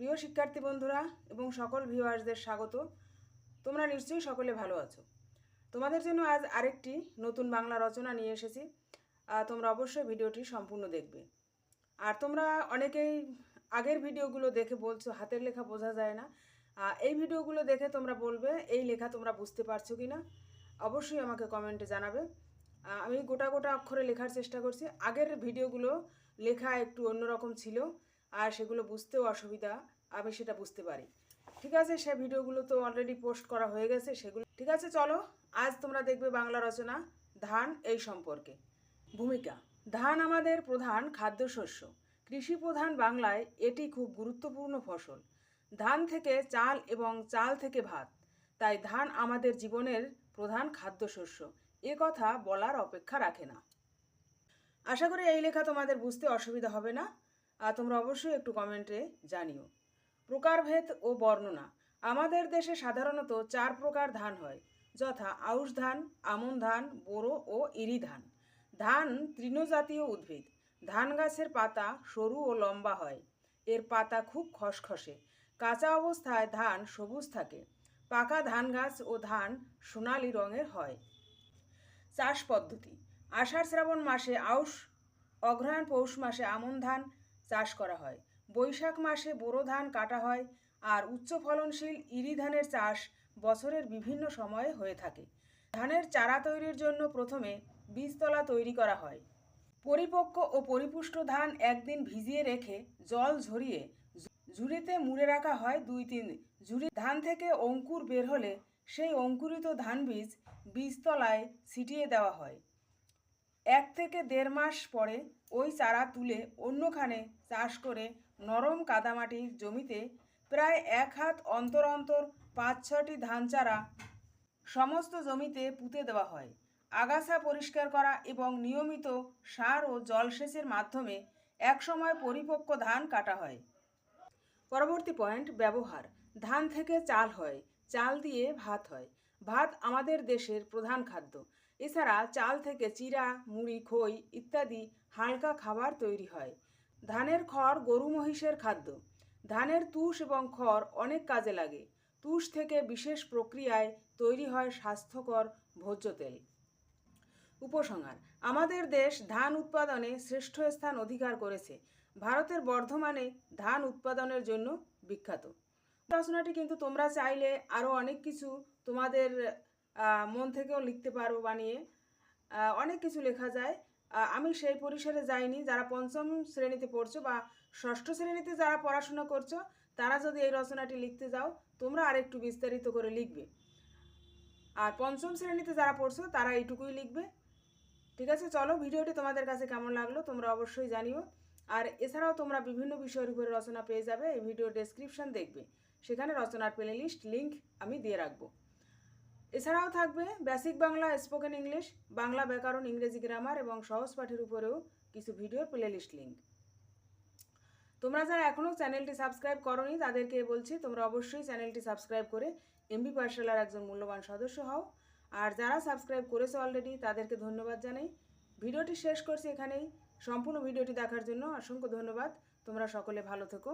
প্রিয় শিক্ষার্থী বন্ধুরা এবং সকল ভিউয়ার্সদের স্বাগত। তোমরা নিশ্চয়ই সকলে ভালো আছো। তোমাদের জন্য আজ আরেকটি নতুন বাংলা রচনা নিয়ে এসেছি। তোমরা অবশ্যই ভিডিওটি সম্পূর্ণ দেখবে। আর তোমরা অনেকেই আগের ভিডিওগুলো দেখে বলছো, হাতের লেখা বোঝা যায় না। এই ভিডিওগুলো দেখে তোমরা বলবে, এই লেখা তোমরা বুঝতে পারছ কি না অবশ্যই আমাকে কমেন্টে জানাবে। আমি গোটা গোটা অক্ষরে লেখার চেষ্টা করছি। আগের ভিডিওগুলো লেখা একটু অন্যরকম ছিল। আর সেগুলো বুঝতেও অসুবিধা, আমি সেটা বুঝতে পারি। ঠিক আছে, সে ভিডিওগুলো তো অলরেডি পোস্ট করা হয়ে গেছে, সেগুলো ঠিক আছে, চলো, আজ তোমরা দেখবে বাংলা রচনা, ধান এই সম্পর্কে। ভূমিকা, ধান আমাদের প্রধান খাদ্যশস্য। কৃষি প্রধান বাংলায় এটি খুব গুরুত্বপূর্ণ ফসল। ধান থেকে চাল এবং চাল থেকে ভাত, তাই ধান আমাদের জীবনের প্রধান খাদ্যশস্য। এ কথা বলার অপেক্ষা রাখে না। আশা করি এই লেখা তোমাদের বুঝতে অসুবিধা হবে না। আর তোমরা অবশ্যই একটু কমেন্টে জানিও। প্রকারভেদ ও বর্ণনা। আমাদের দেশে সাধারণত চার প্রকার ধান হয়, যথা আউশ ধান, আমন ধান, বোরো ও ইরি ধান। ধান তৃণজাতীয় উদ্ভিদ। ধান গাছের পাতা সরু ও লম্বা হয়। এর পাতা খুব খসখসে। কাঁচা অবস্থায় ধান সবুজ থাকে। পাকা ধান গাছ ও ধান সোনালি রঙের হয়। চাষ পদ্ধতি। আষাঢ় শ্রাবণ মাসে আউশ অগ্রহায়ণ পৌষ মাসে আমন ধান চাষ করা হয়। বৈশাখ মাসে বোরো ধান কাটা হয় আর উচ্চ ফলনশীল ইরি ধানের চাষ বছরের বিভিন্ন সময়ে হয়ে থাকে। ধানের চারা তৈরির জন্য প্রথমে বীজতলা তৈরি করা হয়। পরিপক্ক ও পরিপুষ্ট ধান একদিন ভিজিয়ে রেখে জল ঝরিয়ে ঝুড়িতে মুড়ে রাখা হয় দুই তিন ঝুড়ি ধান থেকে অঙ্কুর বের হলে সেই অঙ্কুরিত ধান বীজ বীজতলায় ছিটিয়ে দেওয়া হয়। এক থেকে দেড় মাস পরে ওই চারা তুলে অন্যখানে চাষ করে নরম কাদামাটির জমিতে প্রায় এক হাত অন্তর অন্তর পাঁচ ছটি ধান চারা সমস্ত জমিতে পুঁতে দেওয়া হয়। আগাছা পরিষ্কার করা এবং নিয়মিত সার ও জলসেচের মাধ্যমে একসময় পরিপক্ক ধান কাটা হয়। পরবর্তী পয়েন্ট, ব্যবহার। ধান থেকে চাল হয়। চাল দিয়ে ভাত হয়। ভাত আমাদের দেশের প্রধান খাদ্য। এছাড়া চাল থেকে চিরা, মুড়ি, খই ইত্যাদি হালকা খাবার তৈরি হয়। ধানের খড় গরু মহিষের খাদ্য। ধানের তুষ এবং খড় অনেক কাজে লাগে। তুষ থেকে বিশেষ প্রক্রিয়ায় তৈরি হয় স্বাস্থ্যকর ভোজ্য তেল। উপসংহার, আমাদের দেশ ধান উৎপাদনে শ্রেষ্ঠ স্থান অধিকার করেছে। ভারতের বর্ধমানে ধান উৎপাদনের জন্য বিখ্যাত। রচনাটি কিন্তু তোমরা চাইলে আরও অনেক কিছু তোমাদের মন থেকেও লিখতে পারো বানিয়ে। অনেক কিছু লেখা যায়। আমি সেই পরিসরে যাইনি। যারা পঞ্চম শ্রেণীতে পড়ছো বা ষষ্ঠ শ্রেণীতে যারা পড়াশোনা করছ, তারা যদি এই রচনাটি লিখতে যাও, তোমরা আরেকটু বিস্তারিত করে লিখবে। আর পঞ্চম শ্রেণীতে যারা পড়ছো, তারা এইটুকুই লিখবে। ঠিক আছে? চলো, ভিডিওটি তোমাদের কাছে কেমন লাগল তোমরা অবশ্যই জানিও। আর এছাড়াও তোমরা বিভিন্ন বিষয়ের উপরে রচনা পেয়ে যাবে। এই ভিডিও ডেসক্রিপশন দেখবে। সেখানে রচনার প্লে লিস্ট লিঙ্ক আমি দিয়ে রাখব। এছাড়াও থাকবে basic Bangla spoken English Bangla ব্যাকরণ, ইংরেজি গ্রামার এবং সহজ পাঠের উপরেও কিছু ভিডিওর প্লে লিস্ট লিঙ্ক তোমরা যারা এখনও চ্যানেলটি সাবস্ক্রাইব করনি, তাদেরকে বলছি তোমরা অবশ্যই চ্যানেলটি সাবস্ক্রাইব করে এমবি পাঠশালার একজন মূল্যবান সদস্য হও। আর যারা সাবস্ক্রাইব করেছে অলরেডি তাদেরকে ধন্যবাদ জানাই। ভিডিওটি শেষ করছি এখানেই। সম্পূর্ণ ভিডিওটি দেখার জন্য অসংখ্য ধন্যবাদ। তোমরা সকলে ভালো থেকো।